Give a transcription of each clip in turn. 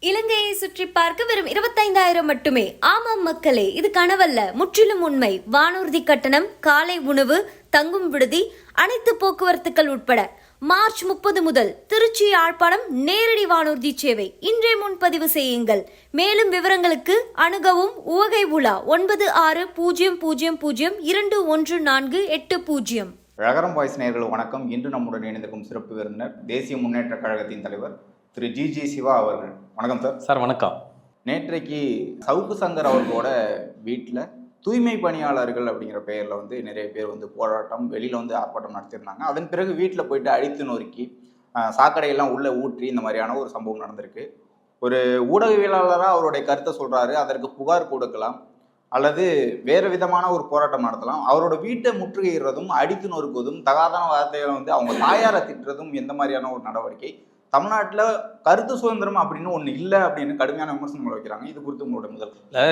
இலங்கையை சுற்றி பார்க்க வெறும் இருபத்தைந்தாயிரம் மட்டுமே. ஆமாம் மக்களே இது கனவல்ல. முற்றிலும் உண்மை. வானூர்தி கட்டணம் காலை உணவு தங்கும் விடுதி அனைத்து போக்குவரத்துக்கள் உட்பட. மார்ச் முப்பது முதல் திருச்சி யாழ்ப்பாணம் நேரடி வானூர்தி சேவை. இன்றே முன்பதிவு செய்யுங்கள். மேலும் விவரங்களுக்கு அணுகவும் உவகை உலா ஒன்பது ஆறு பூஜ்ஜியம் பூஜ்ஜியம் பூஜ்ஜியம் இரண்டு ஒன்று நான்கு எட்டு பூஜ்ஜியம். ரகரம் வாய்ஸ் நேர்கள் வணக்கம். இன்று நம்முடன் இணைந்திருக்கும் சிறப்பு விருந்தினர் தேசிய முன்னேற்ற கழகத்தின் தலைவர் திரு ஜி ஜி சிவா அவர்கள். வணக்கம் சார். சார் வணக்கம். நேற்றைக்கு சவுக்கு சங்கர் அவர்களோட வீட்டில் தூய்மை பணியாளர்கள் அப்படிங்கிற பெயரில் வந்து நிறைய பேர் வந்து போராட்டம் வெளியில் வந்து ஆர்ப்பாட்டம் நடத்தியிருந்தாங்க. அதன் பிறகு வீட்டில் போயிட்டு அடித்து நொறுக்கி சாக்கடையெல்லாம் உள்ளே ஊற்றி இந்த மாதிரியான ஒரு சம்பவம் நடந்திருக்கு. ஒரு ஊடகவியலாளராக அவருடைய கருத்தை சொல்கிறாரு அதற்கு புகார் கொடுக்கலாம். அல்லது வேறு விதமான ஒரு போராட்டம் நடத்தலாம். அவரோட வீட்டை முற்றுகையிடுறதும் அடித்து நொறுக்குவதும் தகாதான வார்த்தைகளை வந்து அவங்க தாயாரை திட்டுறதும் எந்த மாதிரியான ஒரு நடவடிக்கை தமிழ்நாட்டில் கருத்து சுதந்திரம் அப்படின்னு ஒன்று இல்லை அப்படின்னு கடுமையான விமர்சனங்கள் வைக்கிறாங்க. இது குறித்து உங்களோட முதல் இல்லை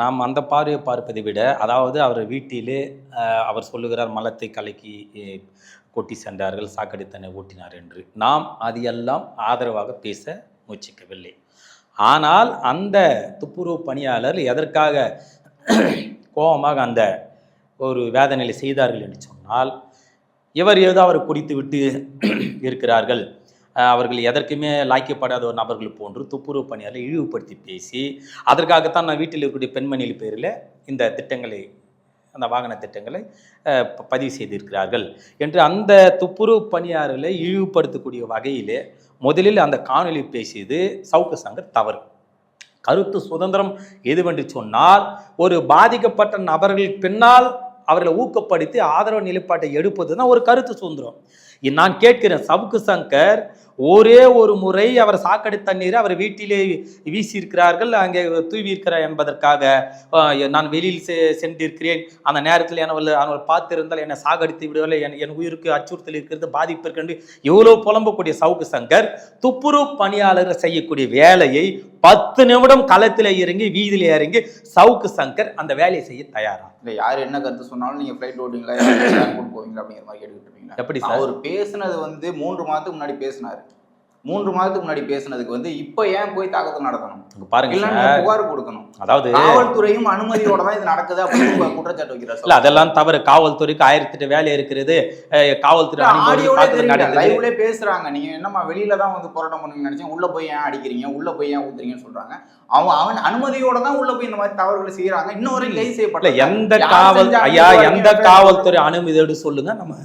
நாம் அந்த பார்வையை பார்ப்பதை விட அதாவது அவர் வீட்டிலே அவர் சொல்லுகிறார் மலத்தை கலக்கி கொட்டி சென்றார்கள் சாக்கடை தன்னை ஓட்டினார் என்று. நாம் அது எல்லாம் ஆதரவாக பேச முயற்சிக்கவில்லை. ஆனால் அந்த துப்புரவு பணியாளர் எதற்காக கோபமாக அந்த ஒரு வேதனையில் செய்தார்கள் என்று சொன்னால் இவர் ஏதோ அவர் குடித்து விட்டு இருக்கிறார்கள். அவர்கள் எதற்குமே லாய்க்கப்படாத ஒரு நபர்கள் போன்று துப்புரவு பணியாளரை இழிவுபடுத்தி பேசி அதற்காகத்தான் நான் வீட்டில் இருக்கக்கூடிய பெண்மணிகள் பேரில் இந்த திட்டங்களை அந்த வாகன திட்டங்களை பதிவு செய்திருக்கிறார்கள் என்று அந்த துப்புரவு பணியாளர்களை இழிவுபடுத்தக்கூடிய வகையிலே முதலில் அந்த காணொளி பேசியது சவுக்கு சங்கர் தவறு. கருத்து சுதந்திரம் எதுவென்று சொன்னால் ஒரு பாதிக்கப்பட்ட நபர்கள் பின்னால் அவர்களை ஊக்கப்படுத்தி ஆதரவு நிலைப்பாட்டை எடுப்பது தான் ஒரு கருத்து சுதந்திரம். நான் கேட்கிறேன் சவுக்கு சங்கர் ஒரே ஒரு முறை அவர் சாக்கடை தண்ணீரை அவர் வீட்டிலே வீசியிருக்கிறார்கள் அங்கே தூவி இருக்கிறார் என்பதற்காக நான் வெளியில் சென்றிருக்கிறேன். அந்த நேரத்தில் என்ன அவர்கள் பார்த்திருந்தால் என்னை சாகடித்து விடுவதில்லை. என் என் உயிருக்கு அச்சுறுத்தல் இருக்கிறது பாதிப்பு இருக்கிறது எவ்வளோ புலம்பக்கூடிய சவுக்கு சங்கர் துப்புரவு பணியாளர்கள் செய்யக்கூடிய வேலையை பத்து நிமிடம் களத்தில் இறங்கி வீதியில் இறங்கி சவுக்கு சங்கர் அந்த வேலையை செய்ய தயாரா இல்லை யார் என்ன கருத்து சொன்னாலும் நீங்கள் ஃப்ளைட் ஓட்டிங்களா போவீங்களா? அப்படிங்கிற மாதிரி கேட்டுக்கிட்டு இருப்பீங்களா? எப்படி? அவர் பேசுனது வந்து மூன்று மாதத்துக்கு முன்னாடி பேசினாரு. மூன்று மாதத்துக்கு முன்னாடி பேசுனதுக்கு வந்து இப்போ ஏன் போய் தாக்கத்தில் நடத்தணும்? பாருங்க இல்ல புகார் கொடுக்கணும். அதாவது காவல்துறையும் அனுமதியோட தான் இது நடக்குது அப்படின்னு குற்றச்சாட்டு வைக்கிறார் இல்ல அதெல்லாம் தவறு. காவல்துறைக்கு ஆயிரத்தி எட்டு வேலை இருக்கிறது. காவல்துறை லைவ்லே பேசுறாங்க. நீங்க என்னம்மா வெளியில தான் வந்து போராட்டம் பண்ணுவீங்கன்னு நினைச்சேன் உள்ள போய் ஏன் அடிக்கிறீங்க? உள்ள போய் ஏன் ஊத்துறீங்கன்னு சொல்றாங்க. அவன் அவன் அனுமதியோட தான் உள்ள போய் இந்த மாதிரி தவறுகளை செய்யறாங்க இன்னும் வரை கைது செய்யப்படல எந்த காவல்? ஐயா எந்த காவல்துறை அனுமதியோடு சொல்லுங்க. நம்ம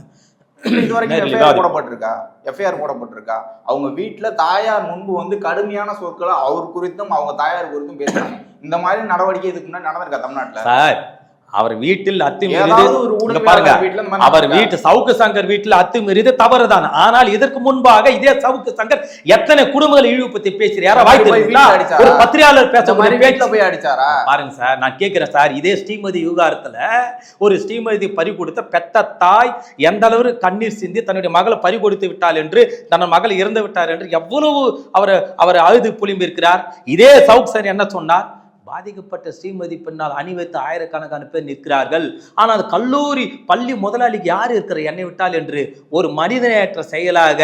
இது வரைக்கும் எஃப்ஐஆர் போடப்பட்டிருக்கா? எஃப்ஐஆர் போடப்பட்டிருக்கா? அவங்க வீட்டுல தாயார் முன்பு வந்து கடுமையான சொற்களை அவர் குறித்தும் அவங்க தாயார் குறித்தும் பேசுறாங்க. இந்த மாதிரி நடவடிக்கை இதுக்கு முன்னாடி நடந்திருக்கா தமிழ்நாட்டுல? சார் அவர் வீட்டில் அத்துமீறியது. பாருங்க. அவர்? வீட்டு சவுக்கு சங்கர் வீட்டில் அத்துமீறியது தவறுதான். ஆனால் இதற்கு முன்பாக இதே சவுக்கு சங்கர் எத்தனை குடும்பங்களை இழிவுபடுத்தி பேசுறாரு யாரா வாய்ப்பு? ஒரு பத்திரிகையாளர் வீட்டுல போய் அடிச்சாரா? பாருங்க சார் நான் கேட்கிறேன் சார். இதே ஸ்ரீமதி விவகாரத்துல ஒரு ஸ்ரீமதி பறி கொடுத்த பெத்த தாய் எந்த அளவு கண்ணீர் சிந்தி தன்னுடைய மகளை பறி கொடுத்து விட்டாள் என்று தன் மகள் இறந்து விட்டார் என்று எவ்வளவு அவர் அவர் அழுது புலிம்பி இருக்கிறார் இதே சவுக் சார் என்ன சொன்னார்? பாதிக்கப்பட்ட ஸ்ரீமதி பின்னால் அணி வைத்து ஆயிரக்கணக்கான பேர் நிற்கிறார்கள். ஆனால் கல்லூரி பள்ளி முதலாளிக்கு யார் இருக்கிற என்னை விட்டால் என்று ஒரு மனிதநேயற்ற செயலாக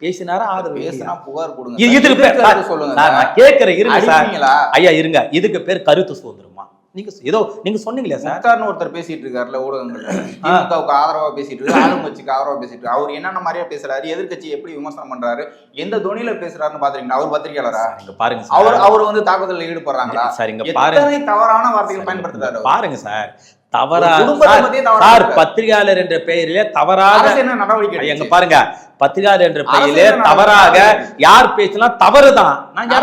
பேசினாரா ஆதரவு பேசினா? புகார் கொடுங்க. இது- இதுக்கு பேர் சொல்லுங்க நான் கேட்கிறேன் இருங்க சார். ஐயா இருங்க. இதுக்கு பேர் கருத்து சுதந்திரமா? நீங்க ஏதோ நீங்க சொன்னீங்களே சார்? ஒருத்தர் பேசிட்டு இருக்காருல்ல ஊடகங்கள்ல. திமுகவுக்கு ஆதரவா பேசிட்டு இருக்காரு ஆளுங்கட்சிக்கு ஆதரவா பேசிட்டு அவர் என்னென்ன மாதிரியா பேசுறாரு எதிர்க்கட்சி எப்படி விமர்சனம் பண்றாரு எந்த துணியில பேசுறாருன்னு பாத்தீங்களா? அவர் பத்திரிகையாளரா? இங்க பாருங்க அவர் அவர் வந்து தாக்குதல்ல ஈடுபடுறாங்களா? சார் இங்க பாருங்க. தவறான வார்த்தைகள் பயன்படுத்துறாரு? பாருங்க சார். தவறா ஒரு குடும்பத்தை சார், பத்தியே தவறா சார் பேசுறாரு. பத்திரிகையாளர் என்ற பெயரிலே தவறாக என்ன நடவடிக்கை எங்க? பாருங்க. பத்திரிகையாளர் என்ற பெயரிலே தவறாக யார் பேசலாம் தவறுதான். நாங்க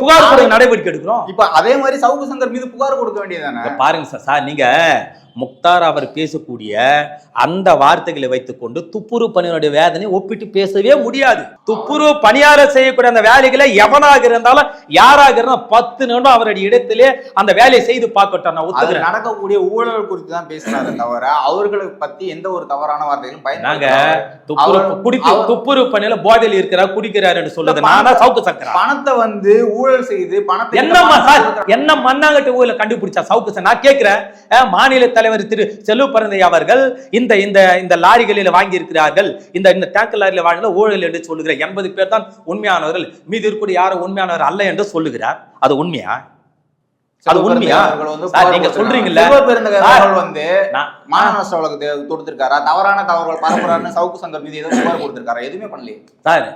புகார் கொடுக்க நடவடிக்கை எடுக்கிறோம். இப்ப அதே மாதிரி சவுக்கு சங்கர் மீது புகார் கொடுக்க வேண்டியதானே பாருங்க சார் சார் நீங்க முக்தார் அவர் பேசக்கூடிய அந்த வார்த்தைகளை வைத்துக்கொண்டு துப்புரவு பணியினுடைய வேதனை ஒப்பிட்டு பேசவே முடியாது. துப்புரவு பணியாளர் செய்யக்கூடிய அந்த வேலைகளை எவனாக இருந்தாலும் யாராக இருந்தாலும் பத்து நிமிடம் அவருடைய இடத்திலே அந்த வேலையை செய்து பார்க்கட்டும் நான் நடக்கக்கூடிய ஊழல் குறித்து தான் பேசினாரு தவிர அவர்களை பத்தி எந்த ஒரு தவறான வார்த்தைகளும் அவர்- குடித்து துப்புரவு பணியில போதையில் இருக்கிறார் குடிக்கிறார் என்று சொல்லுது. இந்த நானா சவுக்கு சக்கரா பணத்தை வந்து ஊழல் செய்து பணத்தை என்ன ம- சார் என்ன மண்ணாங்கட்டு ஊர்ல கண்டுபிடிச்சா சவுக்கு சார் நான் கேட்கிறேன். மாநில தலைவர் திரு செல்வ பரந்தை அவர்கள் இந்த இந்த இந்த லாரிகளில் வாங்கி இருக்கிறார்கள் இந்த இந்த டேங்கர் லாரியில் வாங்கின ஊழல் என்று சொல்லுகிறார் எண்பது பேர் தான் உண்மையானவர்கள். மீதி இருக்கக்கூடிய யாரும் உண்மையானவர் அல்ல என்று சொல்லுகிறார். அது உண்மையா? அது உண்மையா? நீங்க. சொல்றீங்கல்ல? செல்வ பெருந்தகை சார், அவர்கள் வந்து நான் மான நஷ்ட வழக்கு தொடுத்திருக்காரா தவறான தவறுகள் பரப்புறாருன்னு சவுக்கு சங்கர் மீது ஏதோ புகார் கொடுத்திருக்காரா எதுவுமே பண்ணலையே சார்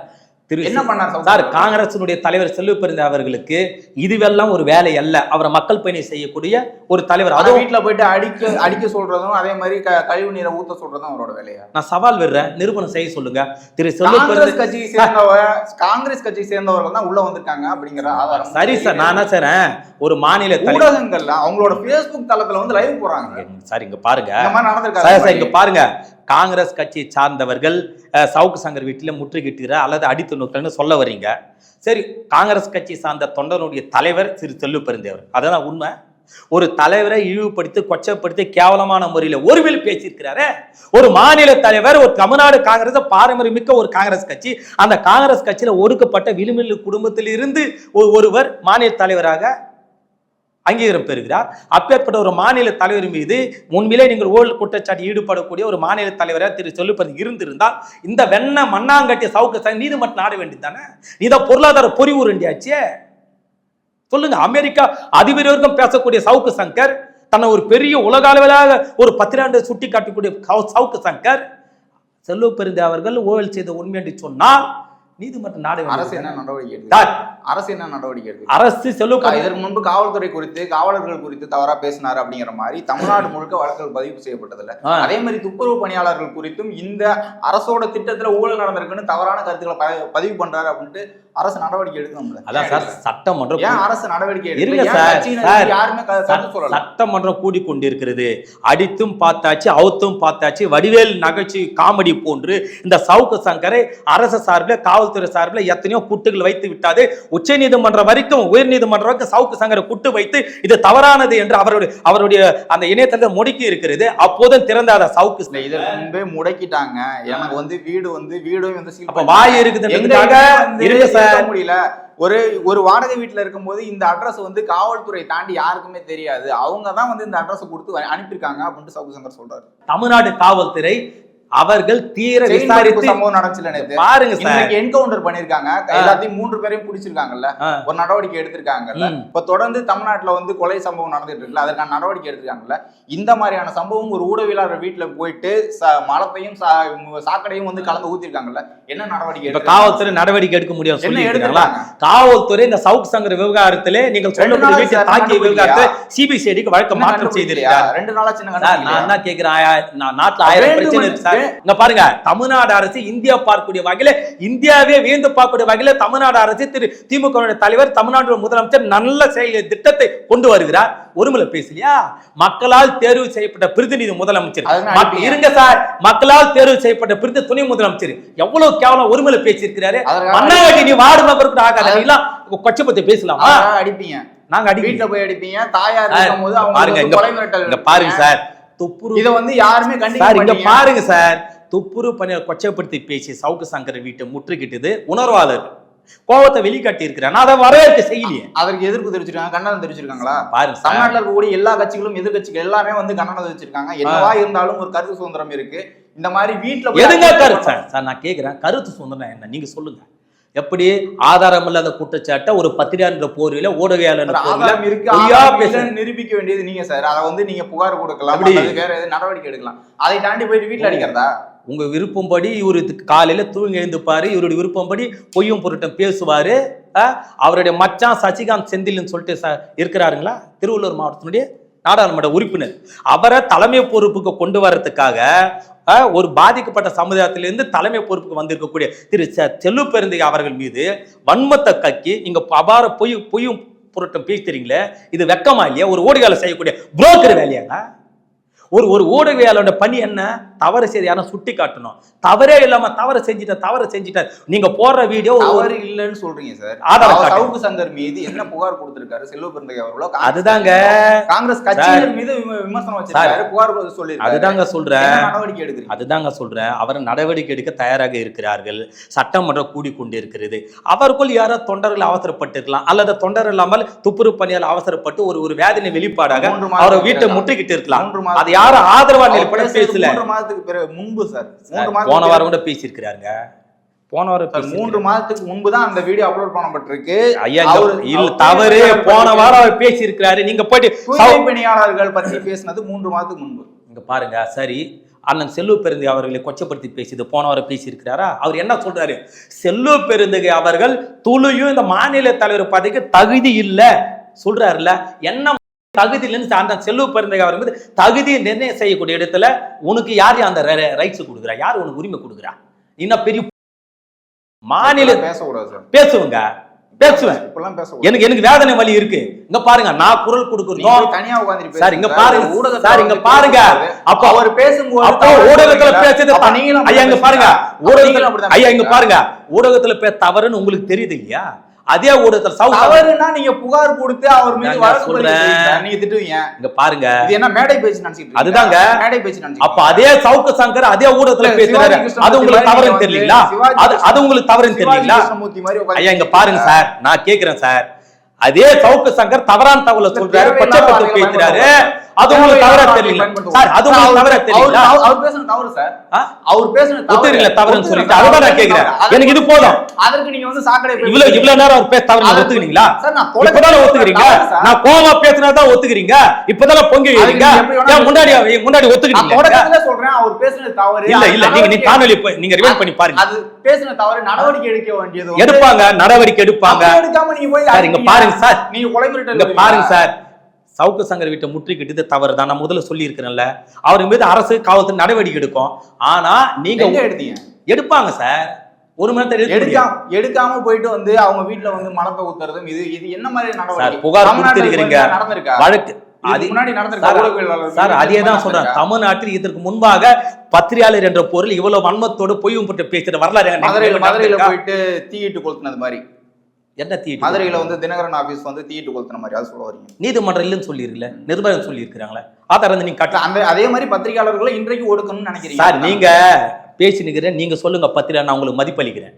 திரு என்ன பண்ணார் சார்? காங்கிரசினுடைய தலைவர் செல்வ பெருந்தை அவர்களுக்கு இதுவெல்லாம் ஒரு வேலை அல்ல. அவரை மக்கள் பணி செய்யக்கூடிய ஒரு தலைவர். அத அதுவும் வீட்டுல போயிட்டு அடிக்க அடிக்க சொல்றதும் அதே மாதிரி கழிவு நீரை ஊத்த சொல்றதும் அவரோட வேலையா? நான் சவால் விடுறேன். நிரூபணம் செய்ய சொல்லுங்க. திரு செல்வ காங்கிரஸ் கட்சியை சேர்ந்தவ காங்கிரஸ் கட்சியை சேர்ந்தவர்கள் தான் உள்ள வந்திருக்காங்க அப்படிங்கிற ஆதாரம். சரி சார் நான் என்ன செய்றேன்? ஒரு மாநில ஊடகங்கள்ல அவங்களோட பேஸ்புக் தளத்துல வந்து லைவ் போறாங்க சார் இங்க பாருங்க. மாதிரி சார் இங்க பாருங்க. காங்கிரஸ் கட்சியை சார்ந்தவர்கள் சவுக்கு சங்கர் வீட்டில் முற்றுகிட்டுகிற அல்லது அடித்து நோக்கல்னு சொல்ல வர்றீங்க. சரி காங்கிரஸ் கட்சி சார்ந்த தொண்டனுடைய தலைவர் திரு செல்லு பெருந்தேவர் அதான் உண்மை? ஒரு தலைவரை இழிவுபடுத்தி கொச்சப்படுத்தி கேவலமான முறையில் ஒருவில் பேசியிருக்கிறாரே. ஒரு மாநில தலைவர் ஒரு தமிழ்நாடு காங்கிரஸ் பாரம்பரிய மிக்க ஒரு காங்கிரஸ் கட்சி. அந்த காங்கிரஸ் கட்சியில ஒடுக்கப்பட்ட விளிமில்லு குடும்பத்தில் இருந்து ஒருவர் மாநில தலைவராக அங்கீகாரம் பெறுகிறார். அப்பேற்பட்ட ஒரு மாநில தலைவர் மீது முன்பிலே நீங்கள் ஊழல் குற்றச்சாட்டு ஈடுபடக்கூடிய ஒரு மாநில தலைவராக திரு சொல்லுப்பது இருந்திருந்தால் இந்த வெண்ண மண்ணாங்கட்டிய சவுக்கு சங்க நீதிமன்றம் நாட வேண்டியது தானே பொருளாதார பொறிவு உருண்டியாச்சே? சொல்லுங்க. அமெரிக்கா அதிபர் வரைக்கும் பேசக்கூடிய சவுக்கு சங்கர் தன்னை ஒரு பெரிய உலக அளவிலாக ஒரு பத்திராண்டு சுட்டி காட்டக்கூடிய சவுக்கு சங்கர் செல்வ பெருந்தே அவர்கள் ஊழல் செய்த உண்மை என்று சொன்னால் நீதிமன்றம் நாட அரசு என்ன? நடவடிக்கை அரசு என்ன நடவடிக்கை எடுக்கு அரசு பெருந்தை- இதற்கு முன்பு காவல்துறை குறித்து காவலர்கள் குறித்து தவறா பேசினார் அப்படிங்கிற மாதிரி தமிழ்நாடு முழுக்க வழக்குகள் பதிவு செய்யப்பட்டதுல ஆ. அதே மாதிரி துப்புரவு பணியாளர்கள் குறித்தும் இந்த அரசோட திட்டத்துல ஊழல் நடந்திருக்குன்னு தவறான கருத்துக்களை பதிவு பண்றாரு அப்படின்ட்டு அரசு நடவடிக்கை எடுக்கணும்ல அதான் சார் சட்டமன்றம் ஏன் அரசு நடவடிக்கை எடுக்கல? சார். யாருமே சட்டமன்றம் கூடிக்கொண்டிருக்கிறது. அடித்தும் பார்த்தாச்சு அவுத்தும் பார்த்தாச்சு. வடிவேல் நகைச்சி காமெடி போன்று இந்த சவுக்கு சங்கரை அரசு சார்பில் காவல்துறை சார்பில் எத்தனையோ குட்டுகள் வைத்து விட்டாது. உச்ச நீதிமன்றம் வரைக்கும் உயர் நீதிமன்றம் வரைக்கும் சவுக்கு சங்கரை குட்டு வைத்து இது தவறானது என்று அவருடைய அவருடைய அந்த இணையதளத்தை முடக்கி இருக்கிறது. அப்போதும் திறந்தாத சவுக்கு இல்ல, இதற்கு முன்பே முடக்கிட்டாங்க. எனக்கு வந்து வீடு வந்து வீடும் வந்து. வாய் இருக்குதுன்றதுக்காக எங்கேயுமே வந்து இருங்க சார். இருக்க முடியல. ஒரு ஒரு வாடகை வீட்டுல இருக்கும்போது இந்த அட்ரஸ் வந்து காவல்துறை தாண்டி யாருக்குமே தெரியாது. அவங்க தான் வந்து இந்த அட்ரஸ் கொடுத்து அனுப்பியிருக்காங்க அப்படின்ட்டு சவுக்கு சங்கர் சொல்றாரு. தமிழ்நாடு காவல்துறை அவர்கள் தீர விசாரித்து சம்பவம் நடந்துச்சுல நேத்து பாருங்க சார் என்கவுண்டர் பண்ணிருக்காங்க. எல்லாத்தையும் மூன்று பேரையும் பிடிச்சிருக்காங்கல்ல. ஒரு நடவடிக்கை எடுத்திருக்காங்கல்ல. இப்ப தொடர்ந்து தமிழ்நாட்டுல வந்து கொலை சம்பவம் நடந்துட்டு இருக்குல்ல அதற்கான நடவடிக்கை எடுத்திருக்காங்கல்ல இந்த மாதிரியான சம்பவம் ஒரு ஊடகவியலாளர் வீட்டுல போயிட்டு மலத்தையும் சாக்கடையும் வந்து கலந்து ஊத்திருக்காங்கல்ல என்ன நடவடிக்கை இப்ப? காவல்துறை நடவடிக்கை எடுக்க முடியும் சொல்லி காவல்துறை இந்த சவுக் சங்கர் விவகாரத்திலே நீங்கள் சொல்லக்கூடிய தாக்கிய? விவகாரத்தை சிபிசிஐடிக்கு வழக்கு என்ன மாற்றம்? செய்திருக்கார் ரெண்டு நாளா சின்ன நான்? என்ன கேட்கிறேன் நாட்டுல ஆயிரம் பிரச்சனை இருக்கு சார் இங்க பாருங்க தமிழ்நாடு அரசு இந்தியா பார்க்கக்கூடிய வகையில இந்தியாவே வியந்து பார்க்கக்கூடிய வகையில தமிழ்நாடு அரசு திரு திமுக தலைவர் தமிழ்நாடு முதலமைச்சர் நல்ல செயல் திட்டத்தை கொண்டு வருகிறார். ஒருமுறை பேசலையா? மக்களால் தேர்வு செய்யப்பட்ட பிரதிநிதி முதலமைச்சர். இருங்க சார். மக்களால் தேர்வு செய்யப்பட்ட பிரதி துணை முதலமைச்சர். எவ்வளவு கேவலம் ஒருமுறை பேசியிருக்கிறாரு. மண்ணாங்கட்டி நீ வார்டு மெம்பர் கூட ஆகாத கொச்சை பத்தி பேசலாமா? அடிப்பீங்க. நாங்க அடி வீட்டுல போய் அடிப்பீங்க. தாயார் பாருங்க பாருங்க சார். துப்புரு இத வந்து யாருமே மாட்டீங்க. பாருங்க சார். துப்புரு பணியாளர் கொச்சைப்படுத்தி பேசி சவுக்கு சங்கர் வீட்டை முற்றுகிட்டது உணர்வாளர். கோவத்தை வெளிக்காட்டி இருக்கிறேன் அதை வரவேற்க செய்யலையே. அதற்கு எதிர்ப்பு தெரிவிச்சிருக்காங்க கண்டனம் தெரிவிச்சிருக்காங்களா? பாருங்க தமிழ்நாட்டுல இருக்கக்கூடிய எல்லா கட்சிகளும் எதிர்கட்சிகள் எல்லாமே வந்து கண்டனம் தெரிவிச்சிருக்காங்க. என்னவா இருந்தாலும் ஒரு கருத்து சுதந்திரம் இருக்கு. இந்த மாதிரி வீட்டுல எதுங்க கருத்து? சார் சார் நான் கேட்கிறேன் கருத்து சுதந்திரம் என்ன? நீங்க சொல்லுங்க. எப்படி ஆதாரம் இல்லாத குற்றச்சாட்டை ஒரு பத்திரிகையாளர் போர்வையில ஊடகையாளர் நிரூபிக்க வேண்டியது நீங்க சார். அதை வந்து நீங்க புகார் கொடுக்கலாம்? அல்லது வேற எது நடவடிக்கை எடுக்கலாம். அதை தாண்டி போயிட்டு வீட்டுல அடிக்கிறதா? உங்க விருப்பம்படி இவரு காலையில தூங்கி எழுந்துப்பாரு. இவருடைய விருப்பம்படி பொய்யும் பொருட்டம் பேசுவாரு? அவருடைய மச்சான் சசிகாந்த் செந்தில்னு சொல்லிட்டு இருக்கிறாருங்களா? திருவள்ளூர் மாவட்டத்தினுடைய நாடாளுமன்ற உறுப்பினர். அவரை தலைமை பொறுப்புக்கு கொண்டு வர்றதுக்காக ஒரு பாதிக்கப்பட்ட சமுதாயத்திலிருந்து தலைமை பொறுப்புக்கு வந்திருக்கக்கூடிய திரு செல்லு பெருந்தை அவர்கள் மீது வன்மத்தை கக்கி நீங்க அபார பொய் பொய்யும் பொருட்டம் பேசுறீங்களே இது வெக்கமா இல்லையா? ஒரு ஓடிகால செய்யக்கூடிய புரோக்கர் வேலையாங்க ஒரு ஒரு ஊடகவியாளரோட பணி என்ன? தவறு செய்து யாரும் சுட்டி காட்டணும் தவறே இல்லாம தவறு செஞ்சுட்ட தவறு செஞ்சுட்ட. நீங்க போடுற வீடியோ தவறு இல்லைன்னு சொல்றீங்க சார். காட்டுங்க. சவுக்கு சங்கர் மீது என்ன புகார் கொடுத்திருக்காரு? செல்வ பெருந்தகை அவர்களோ? அதுதாங்க. காங்கிரஸ் கட்சியினர் மீது விம- விமர்சனம் வச்சிருக்காரு. புகார் சொல்லி அதுதாங்க சொல்றேன். நடவடிக்கை எடுக்கிறீங்க? அதுதாங்க சொல்றேன். அவர் நடவடிக்கை எடுக்க தயாராக இருக்கிறார்கள். சட்டமன்றம் கூடிக்கொண்டு இருக்கிறது அவருக்குள் யாரோ தொண்டர்கள் அவசரப்பட்டிருக்கலாம். அல்லது தொண்டர் இல்லாமல் துப்புரவு பணியால் அவசரப்பட்டு ஒரு ஒரு வேதனை வெளிப்பாடாக அவரை வீட்டை. முட்டிக்கிட்டு இருக்கலாம் அதை யாரும் ஆதரவா பேசுறது பேசல. மூன்று மாதத்துக்கு பிறகு முன்பு சார் போன வாரம் கூட பேசியிருக்கிறாருங்க. போன வாரம் மூன்று. மாதத்துக்கு முன்பு தான் அந்த வீடியோ அப்லோட் பண்ணப்பட்டிருக்கு. ஐயா இல்ல தவறு போன பத்தி- வாரம் அவர் பேசியிருக்கிறாரு. நீங்க போயிட்டு பணியாளர்கள் பத்தி பேசினது மூன்று மாதத்துக்கு முன்பு. இங்க பாருங்க சரி. அண்ணன் செல்வ பெருந்தகை அவர்களை கொச்சப்படுத்தி பேசியது போன வாரம் பேசியிருக்கிறாரா? அவர் என்ன சொல்றாரு? செல்வ பெருந்தகை அவர்கள் துளியும் இந்த மாநில தலைவர் பதவிக்கு தகுதி இல்ல. சொல்றாருல்ல என்ன தகுதி இல்லைன்னு அந்த செல்வ பெருந்தகை அவர் மீது தகுதியை நிர்ணயம் செய்யக்கூடிய இடத்துல உனக்கு யார் அந்த ரைட்ஸ் கொடுக்குறா? யார் உனக்கு உரிமை கொடுக்குறா? இன்னும் பெரிய மாநில பேசக்கூடாது பேசுவேங்க. பேசுவேன். எனக்கு எனக்கு வேதனை வலி இருக்கு. இங்க பாருங்க நான் குரல் கொடுக்குறதும் தனியா உட்கார்ந்துட்டு சார், இங்க பேசுங்க. பாருங்க. ஊடகத்துல சார், இங்க பாருங்க. அப்போ- அவர் பேசும்போது அப்போ ஊடகத்துல? பேசுறது ஐயா இங்க பாருங்க. ஊடகத்துல ஐயா இங்க? பாருங்க. ஊடகத்துல பே தவறுன்னு உங்களுக்கு தெரியுது இல்லையா? அதே ஊடகத்துல சவுத் தவறுனா நீங்க புகார் கொடுத்து அவர் மீது வழக்கு. நீங்க திட்டுவீங்க. இங்க பாருங்க. இது என்ன மேடை பேச்சு நினைச்சிட்டு? அதுதாங்க. மேடை பேச்சு அப்ப அதே சவுக்கு சங்கர் அதே ஊடகத்துல பேசுறாரு. அது உங்களுக்கு தவறுன்னு தெரியலீங்களா? அது அது உங்களுக்கு தவறுன்னு தெரியலீங்களா? ஐயா இங்க பாருங்க சார். நான் கேக்குறேன் சார். அதே சவுக்கு சங்கர் தவறான தகவலை இல்ல, சொல்றாரு வார்த்தைகளை பேசுறாரு. அது உங்களுக்கு தவறா தெரியல. சார் அது உங்களுக்கு தவறா தெரியல. அவர் பேசுன தவறு சார்? அவர் பேசுன தவறு ஒத்துக்கிறீங்களா தவறுன்னு சொல்லிட்டு. அதுதான் நான் கேக்குறேன். எனக்கு இது போதும். அதற்கு நீங்க வந்து சாக்கடை இவ்வளவு இவ்வளவு நேரம் அவர் பேச தவறு ஒத்துக்கிறீங்களா? சார் நான் இப்பதானே ஒத்துக்கிறீங்க. நான் கோவமா பேசினதான் ஒத்துக்கிறீங்க. இப்பதானே பொங்கி நீங்க ஏன் முன்னாடி முன்னாடி ஒத்துக்கிறீங்க? தொடக்கத்துல சொல்றேன் அவர் பேசுனது தவறு. இல்ல இல்ல நீங்க நீ நடவடிக்கை- காணொலி நீங்க ரிவைண்ட் பண்ணி பாருங்க. அது பேசுன தவறு நடவடிக்கை எடுக்க வேண்டியது எடுப்பாங்க நடவடிக்கை எடுப்பாங்க எடுக்காம நீங்க போய் சார், இங்க. பாருங்க சார். நீங்க இங்க விடுவீங்களா? பாருங்க சார் சவுக்கு சங்கர் வீட்டை முற்றுகிட்டது தவறு தான் நான் முதல்ல சொல்லி இருக்கிறேன்ல அவர் மீது அரசு காவல்துறை நடவடிக்கை எடுக்கும் ஆனா நீங்க எடுத்தீங்க எடுப்பாங்க சார் ஒரு மணி நேரத்தை. எடுக்காம எடுக்காம போயிட்டு வந்து அவங்க வீட்ல வந்து மலத்தை ஊத்துறதும் இது இது என்ன மாதிரி நடவடிக்கை புகார் தமிழ்நாட்டுல கொடுத்திருக்கிறீங்க. இது மாதிரி நடந்திருக்கா வழக்கு அது முன்னாடி நடந்திருக்கா சார், அதே தான் சொல்றேன்? தமிழ்நாட்டில் இதற்கு முன்பாக பத்திரிகையாளர் என்ற பொருள் இவ்வளவு வன்மத்தோடு பொய்யும் போட்டு பேசுற வரலாறு மதுரையில? போயிட்டு தீயிட்டு கொளுத்துனது மாதிரி. என்ன தீட்டு மதுரையில வந்து தினகரன் ஆபீஸ் வந்து தீயிட்டு கொளுத்துன மாதிரி அது சொல்ல வரீங்க. நீதிமன்றம் இல்லைன்னு சொல்லிருக்கல நிர்பயம் சொல்லியிருக்கிறாங்களே? ஆதாரம் வந்து நீங்க கட்டலாம் அந்த அதே மாதிரி பத்திரிகையாளர்களை இன்றைக்கு ஒடுக்கணும்னு நினைக்கிறீங்க. சார் நீங்க பேசி நிக்கிறேன் நீங்க சொல்லுங்க பத்திரிகை நான் உங்களுக்கு மதிப்பளிக்கிறேன்.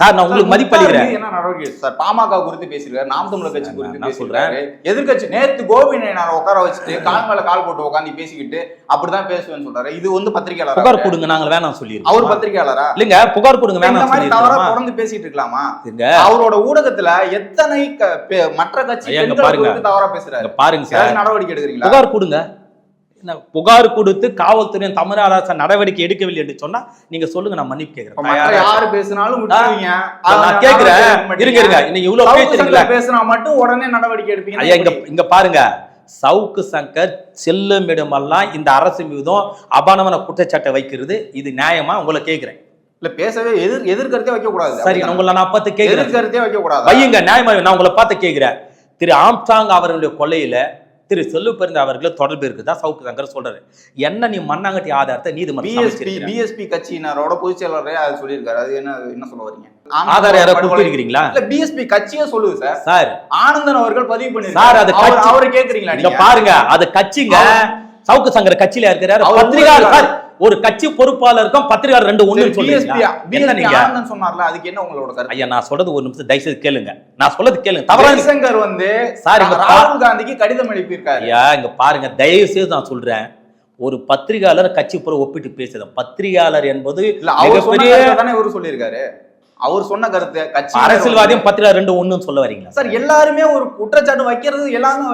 சார் நான் உங்களுக்கு மதிப்பளிக்கிறேன். என்ன நடவடிக்கை? சார் பாமக குறித்து பேசியிருக்காரு நாம் தமிழர் கட்சி குறித்து நான் பேசியிருக்காரு. எதிர்க்கட்சி நேத்து கோபினை நான் உட்கார வச்சுட்டு கால் கால் போட்டு உட்காந்து பேசிக்கிட்டு அப்படிதான் பேசுவேன்னு சொல்றாரு. இது வந்து பத்திரிகையாளர்? புகார் கொடுங்க நாங்க வேணாம் சொல்லியிருக்கோம். அவர் பத்திரிகையாளரா? இல்லைங்க புகார் கொடுங்க இந்த வேணாம் மாதிரி தவறா தொடர்ந்து பேசிட்டு இருக்கலாமா? அவரோட ஊடகத்துல எத்தனை மற்ற கட்சி பாருங்க. தவறா பேசுறாரு? பாருங்க சார். நடவடிக்கை எடுக்கிறீங்களா? புகார் கொடுங்க. புகார் கொடுத்து காவல்துறை தமிழக அரசு நடவடிக்கை எடுக்கவில்லை என்று சொன்னா நீங்க சொல்லுங்க நான் மன்னிப்பு கேட்கிறேன். தயாரா? யாரு பேசினாலும் நான் கேக்குறேன். இருங்க இருங்க. நீங்க இவ்வளவு பேசுறீங்களா பேசினா மட்டும் உடனே நடவடிக்கை எடுப்பீங்க. ஐயா இங்க இங்க பாருங்க. சவுக்கு சங்கர் செல்லுமிடமெல்லாம் இந்த அரசு மீதும் அபானமான குற்றச்சாட்டை வைக்கிறது. இது நியாயமா? உங்களை கேக்குறேன் இல்ல பேசவே எதிர் எதிர்கருத்தே வைக்க கூடாது சரி நான் உங்களை நான் பார்த்து கேக்குறேன் எதிர்கருத்தே வைக்க கூடாது வையுங்க நியாயமா? நான் உங்களை பார்த்து கேக்குறேன் திரு ஆம்ஸ்டாங் அவர்களுடைய கொலையில திரு செல்லு பெருந்த அவர்களுக்கு தொடர்பு இருக்குதா? சவுக்கு சங்கர் சொல்றாரு. என்ன நீ மண்ணாங்கட்டி ஆதாரத்தை நீதிமன்றம் பிஎஸ்பி கட்சியினரோட பொதுச் செயலாளரே அது சொல்லியிருக்காரு. அது என்ன என்ன சொல்ல வரீங்க? ஆதாரம் யாராவது படுகொலை- கொடுத்திருக்கிறீங்களா இல்ல பிஎஸ்பி கட்சியே சொல்லுது சார். சார். ஆனந்தன் அவர்கள் பதிவு சார், பண்ணிருக்காரு அது அவர் கேக்குறீங்களா நீங்க? பாருங்க அது கட்சிங்க. சவுக்கு சங்கர் கட்சியில இருக்கிறாரு. சார். ஒரு கட்சி பொறுப்பாளருக்கும் பத்திரிகையாளர் ரெண்டு ஒண்ணு ஆனந்தன் சொன்னார்ல அதுக்கு என்ன உங்களோட கருத்து? ஐயா நான் சொல்றது ஒரு நிமிஷம் தயவுசெய்து கேளுங்க. நான் சொல்றது கேளுங்க தவறா ஜெய்சங்கர் வந்து சார், ராகுல் காந்திக்கு கடிதம் எழுப்பியிருக்காரு ஐயா இங்க பாருங்க தயவு செய்து நான் சொல்றேன். ஒரு பத்திரிகையாளர் கட்சி புற ஒப்பிட்டு பேசுறேன். பத்திரிகையாளர் என்பது மிகப்பெரிய தானே இவரு சொல்லியிருக்காரு. அவர் சொன்ன கருத்து கட்சி அரசியல்வாதியும் பத்திரிகை ரெண்டு ஒண்ணுன்னு சொல்ல வரீங்களா சார் எல்லாருமே ஒரு குற்றச்சாட்டு வைக்கிறது எல்லாமே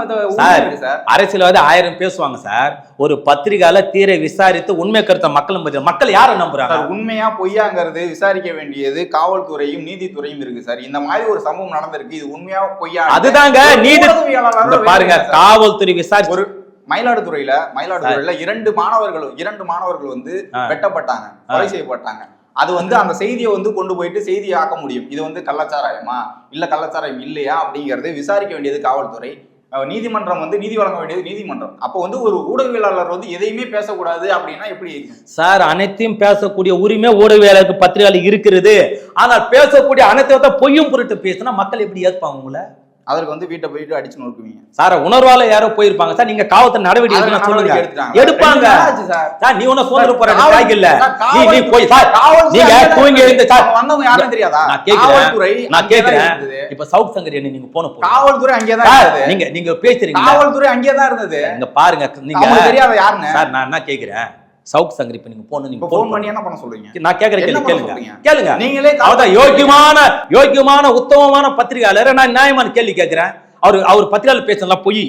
சார். அரசியல்வாதி ஆயிரம் பேசுவாங்க சார். ஒரு பத்திரிகையாளர் தீர விசாரித்து உண்மை கருத்தை மக்கள் மக்கள் யாரை நம்புறாங்க? உண்மையா பொய்யாங்கிறது விசாரிக்க வேண்டியது காவல்துறையும் நீதித்துறையும் இருக்கு சார். இந்த மாதிரி ஒரு சம்பவம் நடந்திருக்கு இது உண்மையா பொய்யா அதுதாங்க நீதி பாருங்க. காவல்துறை விசாரிச்சு ஒரு மயிலாடுதுறையில மயிலாடுதுறையில இரண்டு மாணவர்கள் இரண்டு மாணவர்கள் வந்து. வெட்டப்பட்டாங்க கொலை செய்யப்பட்டாங்க. அது வந்து அந்த செய்தியை வந்து கொண்டு போயிட்டு செய்தியை ஆக்க முடியும். இது வந்து கள்ளச்சாராயமா? இல்ல கள்ளச்சாராயம் இல்லையா? அப்படிங்கறது விசாரிக்க வேண்டியது காவல்துறை. நீதிமன்றம் வந்து நீதி வழங்க வேண்டியது நீதிமன்றம். அப்போ வந்து ஒரு ஊடகவியலாளர் வந்து எதையுமே பேசக்கூடாது அப்படின்னா எப்படி? சார் அனைத்தையும் பேசக்கூடிய உரிமை ஊடகவியலாளருக்கு பத்திரிகையாளர் இருக்கிறது. ஆனால் பேசக்கூடிய அனைத்தையும் பொய்யும் பொருட்டு பேசினா மக்கள் எப்படி ஏற்பாங்க உங்களை? அதற்கு வந்து வீட்டை போயிட்டு அடிச்சு நொறுக்குவீங்க. சார் உணர்வால யாரோ போயிருப்பாங்க. சார் நீங்க காவல்துறை நடவடிக்கை. எடுப்பாங்க. சார். நீ ஒன்னும் சுதந்திர காவல்- தியாகி இல்ல நீ போய் சார் காவல்துறை நீங்க தூங்கி. எழுந்து சார். வந்தவங்க யாரும் தெரியாதா? நான் கேக்குறேன். நான் கேக்குறேன். இப்ப சவுத் சங்கர் என்ன நீங்க போன காவல்துறை சார் இருந்தது. நீங்க நீங்க பேசுறீங்க காவல்துறை அங்கேதான் இருந்தது. இங்க பாருங்க நீங்க தெரியாத யாருங்க சார் நான் என்ன கேக்குறேன்? சவுத் சங்கர் இப்ப நீங்க போன நீங்க போன் பண்ணி என்ன பண்ண சொல்றீங்க? நான் என்ன கேள்வி கேளுங்க? கேளுங்க. நீங்களே அவதான் யோக்கியமான யோக்கியமான உத்தமமான பத்திரிகையாளர். நான் நியாயமான கேள்வி கேட்கிறேன் அவர் அவர் பத்திரிகையாளர் பேசலாம் பொய்.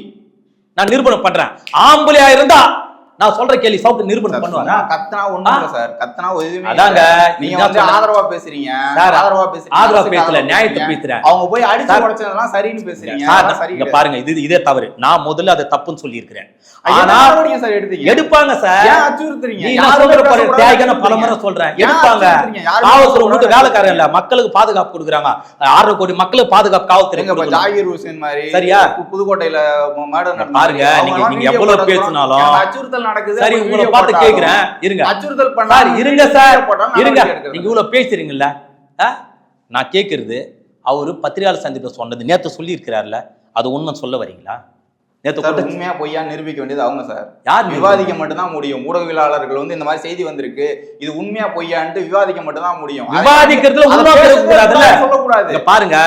நான் நிரூபணம் பண்றேன். ஆம்பளையா இருந்தா நான் சொல்ற கேள்வி சவுத் நிரூபணம் பண்ணுவாரா? கத்தனா ஒண்ணும் இல்ல சார். கத்தனா எதுவுமே அதாங்க. நீங்க வந்து சொல்ல- ஆதரவா பேசுறீங்க. சார், ஆதரவா பேசுறீங்க. ஆதரவா பேசல, நியாயத்தை. பேசுறேன். அவங்க போய் அடிச்சு உடைச்சதெல்லாம் சரின்னு பேசுறீங்க. சார், அதெல்லாம் சரி இங்க கிடையாது. பாருங்க இது இதே தவறு. நான் முதல்ல அதை தப்புன்னு சொல்லியிருக்கிறேன். ஐயா, ஆனா சார் எடுத்தீங்க? எடுப்பாங்க சார். ஏன் அச்சுறுத்துறீங்க? நான் சொல்ற பாரு அச்சுறுத்துறீங்க. பலமுறை சொல்றேன். எடுப்பாங்க. காவல்துறை மட்டும் வேலைக்காரன் இல்ல மக்களுக்கு பாதுகாப்பு கொடுக்குறாங்க. ஆறரை கோடி மக்களுக்கு பாதுகாப்பு காவல்துறை. ஜாகிர் ஹுசேன் மாதிரி சரியா? புதுக்கோட்டையில நடந்த பாருங்க, நீங்க- நீங்க எவ்வளவு பேசினாலும் எனக்கு அச்சுறுத்தல் நடக்குது சரி உங்களை பார்த்து கேக்குறேன். இருங்க. அச்சுறுத்தல் பண்ணா சார் இருங்க சார். இருங்க. நீங்க இவ்வளவு பேசுறீங்கல்ல? நான் கேக்குறது அவரு பத்திரிகையாளர் சந்திப்பை சொன்னது நேத்து சொல்லி இருக்கிறார்ல அது உண்மை சொல்ல வரீங்களா? கூட்ட- உண்மையா பொய்யா நிரூபிக்க வேண்டியது அவங்க சார். யார் விவாதிக்க மட்டும்தான் முடியும். ஊடகவியலாளர்கள் வந்து இந்த மாதிரி செய்தி வந்திருக்கு. இது உண்மையா பொய்யான்ட்டு விவாதிக்க மட்டும்தான் முடியும். விவாதிக்கிறதுல உள்நோக்கம் இருக்கக்கூடாதுல்ல? சொல்லக்கூடாது. பாருங்க.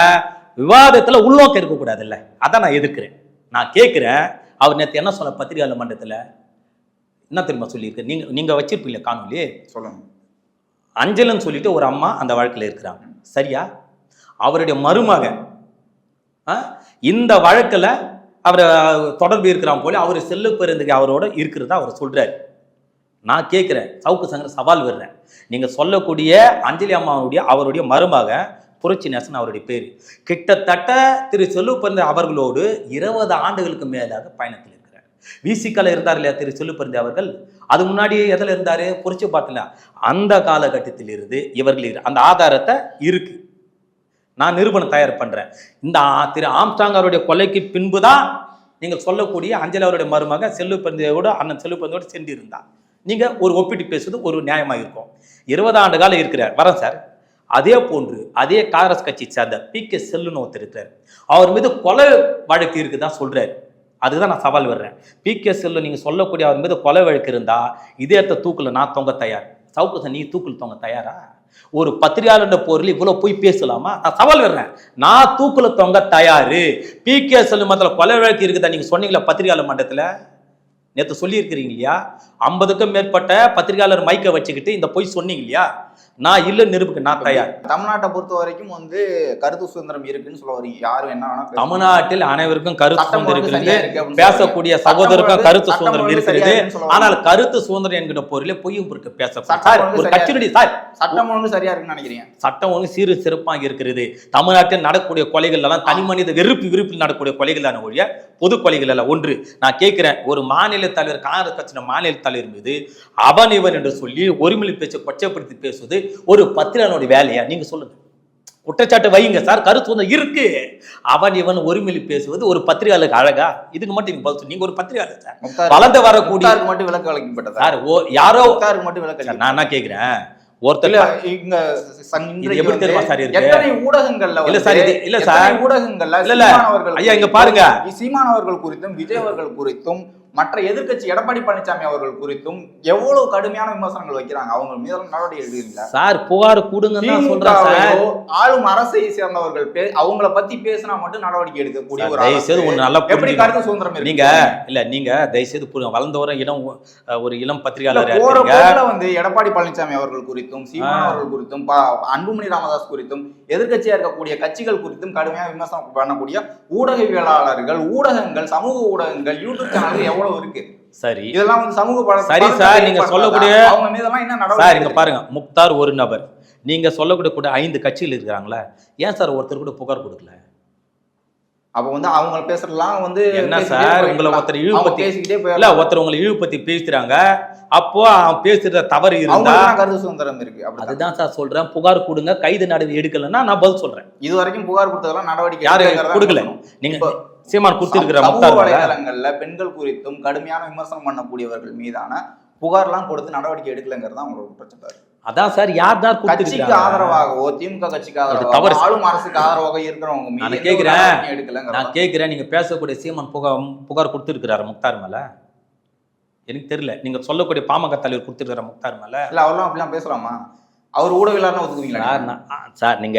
விவாதத்துல உள்நோக்கம் இருக்கக்கூடாதுல்ல. அதான் நான் எதிர்க்கிறேன். நான் கேட்கிறேன் அவர் நேத்து என்ன சொன்ன பத்திரிகையாளர் மன்றத்துல என்ன தெரியுமா சொல்லியிருக்கு? நீங்க நீங்க வச்சிருப்பீங்க காணொலி சொல்லுங்க. அஞ்சலன்னு சொல்லிட்டு ஒரு அம்மா அந்த வழக்குல இருக்கிறாங்க. சரியா? அவருடைய மருமகன் இந்த வழக்குல அவர் தொடர்பு இருக்கிறான் போல அவர் செல்லு பெருந்துக்கு அவரோட இருக்கிறதா அவர் சொல்றாரு. நான் கேட்கிறேன் சவுக்கு சங்கர் சவால் விடுறேன். நீங்க சொல்லக்கூடிய அஞ்சலி அம்மாவுடைய அவருடைய மருமகன் புரட்சி நேசன் அவருடைய பேர். கிட்டத்தட்ட திரு செல்லுப்பருந்து அவர்களோடு இருபது ஆண்டுகளுக்கு மேலாக பயணத்தில் விசிக்கல இருந்தார் இல்லையா திரு செல்லுப்பருந்து அவர்கள்? அது முன்னாடி எதில் இருந்தார்? புரிச்சு பாட்டில. அந்த காலகட்டத்தில் இருந்து இவர்கள் அந்த ஆதாரத்தை இருக்கு. நான் நிரூபணம் தயார் பண்றேன். இந்த திரு ஆம்ஸ்டாங் அவருடைய கொலைக்கு பின்பு தான் நீங்கள் சொல்லக்கூடிய அஞ்சலி அவருடைய மருமக செல்லுப்பந்தியோட அண்ணன் செல்லுப்பந்தியோட சென்று இருந்தார் நீங்கள் ஒரு ஒப்பிட்டு பேசுவது ஒரு நியாயமாக இருக்கும். இருபது ஆண்டு காலம் இருக்கிறார். வரேன் சார். அதே போன்று அதே காங்கிரஸ் கட்சி சேர்ந்த பி கே செல்லுன்னு ஒருத்தர் இருக்கிறார். அவர் மீது கொலை வழக்கு இருக்குதான் அதுக்கு அதுதான் நான் சவால் வர்றேன் பிகே செல்லு சொல்லக்கூடிய அவர் மீது கொலை வழக்கு இருந்தா இதயத்தை தூக்கில் நான் தொங்க தயார். சவுக்கு நீ தூக்கில் தொங்க தயாரா? ஒரு பத்திரிகையாளர் பொருள் இவ்வளோ போய் பேசலாமா? நான் சவால் வர்றேன் நான் தூக்கில் தொங்க தயாரு. பிகே செல்லு மத்தில கொலை வழக்கு இருக்குதா நீங்கள் சொன்னீங்களா பத்திரிகையாளர் மன்றத்தில்? நேற்று சொல்லியிருக்கிறீங்க இல்லையா? ஐம்பதுக்கும் மேற்பட்ட பத்திரிகையாளர் மைக்கை வச்சுக்கிட்டு இந்த பொய் சொன்னீங்க இல்லையா? நான் இல்ல நிரூபிக்க நான் தயார். தமிழ்நாட்டை பொறுத்த வரைக்கும் வந்து கருத்து சுதந்திரம் இருக்குன்னு சொல்ல வரீங்க யாரும் என்ன வேணா. தமிழ்நாட்டில் அனைவருக்கும் கருத்து சுதந்திரம் இருக்கிறது பேசக்கூடிய. சகோதரருக்கும் கருத்து சுதந்திரம் இருக்கிறது ஆனால். கருத்து சுதந்திரம் என்கிற பொருளே பொய்யும் பொருட்கள் பேச சார் ஒரு சரியா கட்சியினுடைய சார் சட்டம் ஒழுங்கு சரியா இருக்குன்னு நினைக்கிறீங்க. சட்டம் ஒழுங்கு சீரு சிறப்பாக இருக்கிறது. தமிழ்நாட்டில் நடக்கக்கூடிய கொலைகள் எல்லாம் தனி மனித வெறுப்பு விருப்பில் நடக்கக்கூடிய கொலைகளான ஒழிய பொது கொலைகள் அல்ல ஒன்று நான் கேட்கிறேன் ஒரு மாநில தலைவர் காங்கிரஸ் கட்சியின் மாநில தலைவர் மீது அவன் இவன் என்று சொல்லி ஒருமிழி பேச்சை கொச்சைப்படுத்தி பேசுவது ஒரு பத்திரிகையாளனுடைய வேலையா? நீங்க சொல்லுங்க. குற்றச்சாட்டு வைங்க சார் கருத்து சுதந்திரம் இருக்கு. அவன் இவன் ஒருமிழி பேசுவது ஒரு பத்திரிகையாளருக்கு அழகா? இதுக்கு மட்டும் நீங்க பதில். நீங்க ஒரு பத்திரிகையாளர் சார். வளர்ந்து வரக்கூடிய மட்டும் விலக்கு அளிக்கப்பட்டதா? சார் ஓ யாரோ மட்டும் அளிக்கப்பட்டதா? நான் என்ன கேக்குறேன் இல்ல ஒருத்தர் இங்க எப்படி தெரியுமா சார் இருக்கு? எத்தனை ஊடகங்கள்ல இல்ல வந்து- சார், இது- இல்ல சார். ஊடகங்கள்ல இல்ல, இல்ல. ஐயா, இங்க பாருங்க. சீமான் அவர்கள் குறித்தும் விஜய் அவர்கள் குறித்தும் மற்ற எதிர்க்கட்சி எடப்பாடி பழனிசாமி அவர்கள் குறித்தும் எவ்வளவு கடுமையான விமர்சனங்கள் வைக்கிறாங்க அவங்க மீதெல்லாம் நடவடிக்கை எடுக்கிறீங்களா சார் புகார் திமுகவையோ, ஆளும் அரசை சேர்ந்தவர்கள் அவங்கள பத்தி பேசினா மட்டும் நடவடிக்கை எடுக்கக்கூடிய ஒரு தயவு அரசு. செய்து ஒண்ணு நல்லா எப்படி. கருத்து சுதந்திரம்? நீங்க இல்ல நீங்க தயவுசெய்து புரியுங்க வளர்ந்து வர இளம் ஒரு இளம் பத்திரிகையாளர் வந்து எடப்பாடி பழனிசாமி அவர்கள் குறித்தும் சீமான். அவர்கள் குறித்தும் அன்புமணி ராமதாஸ் குறித்தும் எதிர்க்கட்சியா இருக்கக்கூடிய கட்சிகள் குறித்தும் கடுமையா விமர்சனம் பண்ணக்கூடிய ஊடகவியலாளர்கள் ஊடகங்கள் சமூக ஊடகங்கள் யூடியூப் சேனல்கள் எவ்வளவு இருக்கு? சரி. இதெல்லாம் வந்து சமூக பல- சரி சார், நீங்க? சொல்லக்கூடிய- அவங்க மீதெல்லாம் என்ன சார் நடவடிக்கை இங்க பாருங்க முக்தார் ஒரு நபர். நீங்க சொல்லக்கூடிய கூட ஐந்து கட்சிகள் இருக்கிறாங்களா ஏன் சார் ஒருத்தர் கூட புகார் கொடுக்கல? அப்ப வந்து அவங்க பேசுறதெல்லாம் வந்து என்ன சார். உங்களை ஒருத்தர் இழிவுபடுத்தி- பேசிக்கிட்டே இல்ல போயிடலாம் ஒருத்தர் உங்களை இழிவுபத்தி பேசுறாங்க அப்போ அவன் பேசுற தவறு இருந்தா கருத்து சுதந்திரம் இருக்கு. அதுதான் சார் சொல்றேன். புகார் கொடுங்க. கைது நடவடிக்கை எடுக்கலன்னா நான் பதில் சொல்றேன். இது வரைக்கும் புகார் கொடுத்ததெல்லாம் நடவடிக்கை யாரு எடுக்கறதா கொடுக்கல. நீங்க சீமான் கொடுத்திருக்கிற சமூக. வலைதளங்கள்ல பெண்கள் குறித்தும் கடுமையான விமர்சனம் பண்ணக்கூடியவர்கள் மீதான புகார்லாம் கொடுத்து நடவடிக்கை எடுக்கலங்கிறது தான் அவங்களோட குற்றச்சாட்டு. அதான் சார் யார் தான் கட்சிக்கு ஆதரவாகவோ திமுக கட்சிக்கு தவறு ஆதரவாகவோ சார். ஆளும் அரசுக்கு ஆதரவாக இருக்கிறவங்க நான் எடுக்கலங்கிறதா. நான் கேட்குறேன் நீங்க பேசக்கூடிய சீமான் புகார் புகார் கொடுத்துருக்கிறாரு முக்தார் மேல. எனக்கு தெரியல. நீங்க சொல்லக்கூடிய பாமக தலைவர் கொடுத்துருக்கிற முக்தார் மேல. இல்ல அவர்லாம் அப்படிலாம் பேசலாமா? அவர் ஊடகவியலாளர்னு ஒத்துக்குவீங்களா சார் நீங்க?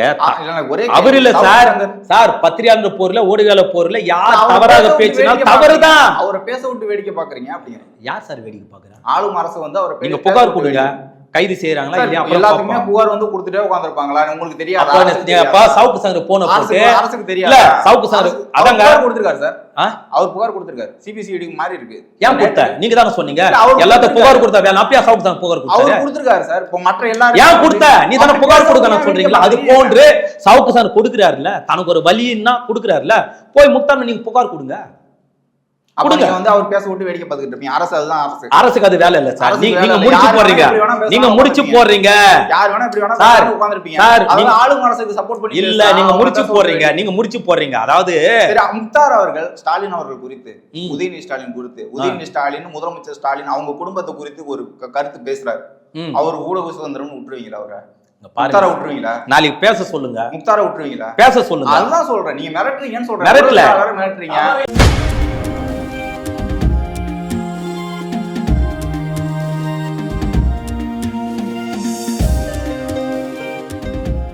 அவர் இல்ல. சார். சார் பத்திரிகையாளர் போர்ல ஊடகவியலாளர் போர்ல யார் தவறாக பேசினால் தவறுதான். அவரை பேச விட்டு வேடிக்கை பாக்குறீங்க அப்படிங்கிற யார் சார் வேடிக்கை பாக்குறா? ஆளும் அரசு வந்து அவர் நீங்க புகார் கொடுங்க. கைது செய்யறாங்களா இல்லையா? எல்லாத்துக்குமே பார்ப்போம். புகார் வந்து கொடுத்துட்டே உட்காந்துருப்பாங்களா உங்களுக்கு தெரியாது? சவுக்கு சங்கர் போன போட்டு அரசுக்கு- தெரியாது? சவுக்கு சங்கர் அதாங்க புகார் கொடுத்திருக்காரு சார்? அவர் புகார் கொடுத்திருக்காரு. சிபிசிஐடி மாறி இருக்கு. ஏன் கொடுத்த? நீங்க தானே சொன்னீங்க. எல்லாத்தையும் புகார். கொடுத்தா வேலை அப்பயா சவுக்கு சங்கர் புகார் கொடுத்தாரு அவர் கொடுத்திருக்காரு சார். இப்போ மற்ற எல்லாரும் ஏன் கொடுத்த? நீ தானே புகார் கொடுக்க பேசாம சொல்றீங்களா? அது போன்று சவுக்கு சார் கொடுக்குறாருல்ல? தனக்கு ஒரு வலின்னா கொடுக்குறாருல்ல? போய் முக்தார் நீங்க புகார் கொடுங்க. கொடுங்க. வந்து அவர் பேச விட்டு வேடிக்கை பார்த்துக்கிட்டு இருப்பீங்க. அரசு அதுதான் அரசு. அரசுக்கு அது வேலை இல்ல சார். நீங்க. முடிச்சு போடுறீங்க. நீங்க முடிச்சு. போடுறீங்க. யார் வேணா இப்படி வேணா சார், நீங்க- ஆளும் அரசுக்கு சப்போர்ட் பண்ணி இல்ல. நீங்க முடிச்சு போடுறீங்க. நீங்க முடிச்சு போடுறீங்க. அதாவது முக்தார் அவர்கள் ஸ்டாலின் அவர்கள் குறித்து ம். உதயநிதி ஸ்டாலின் குறித்து உதயநிதி ஸ்டாலின் முதலமைச்சர் ஸ்டாலின் அவங்க குடும்பத்தை குறித்து ஒரு கருத்து பேசுறாரு. அவர் ஊடக சுதந்திரம்னு விட்டுருவீங்களா அவரை? முக்தாரை விட்டுருவீங்களா? நாளைக்கு பேச சொல்லுங்க. முக்தாரை விட்டுருவீங்களா? பேச சொல்லுங்க. அதுதான் சொல்றேன். நீங்க மிரட்டுறீங்கன்னு சொல்றேன். மிரட்டல. மிரட்டுறீங்க.